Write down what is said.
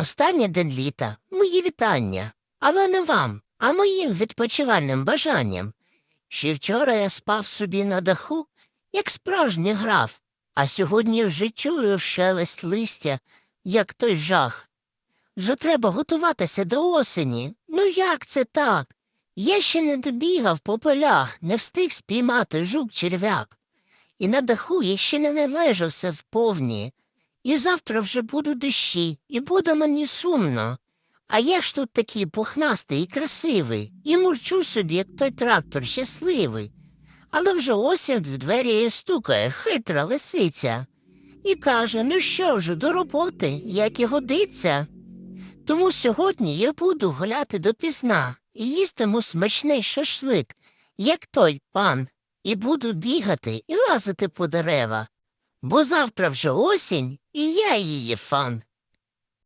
Останній день літа, мої вітання, але не вам, а моїм відпочивальним бажанням. Ще вчора я спав собі на даху, як справжній граф, а сьогодні вже чую шелест листя, як той жах. Вже треба готуватися до осені. Ну як це так? Я ще не добігав по полях, не встиг спіймати жук черв'як. І на даху я ще не належався вповні. І завтра вже будуть дощі, і буде мені сумно. А я ж тут такий пухнастий і красивий, і мурчу собі, як той трактор щасливий. Але вже осінь в двері стукає хитра лисиця. І каже, ну що вже, до роботи, як і годиться. Тому сьогодні я буду гуляти допізна і їстиму смачний шашлик, як той пан, і буду бігати і лазити по дерева. Бо завтра вже осінь, і я її фан.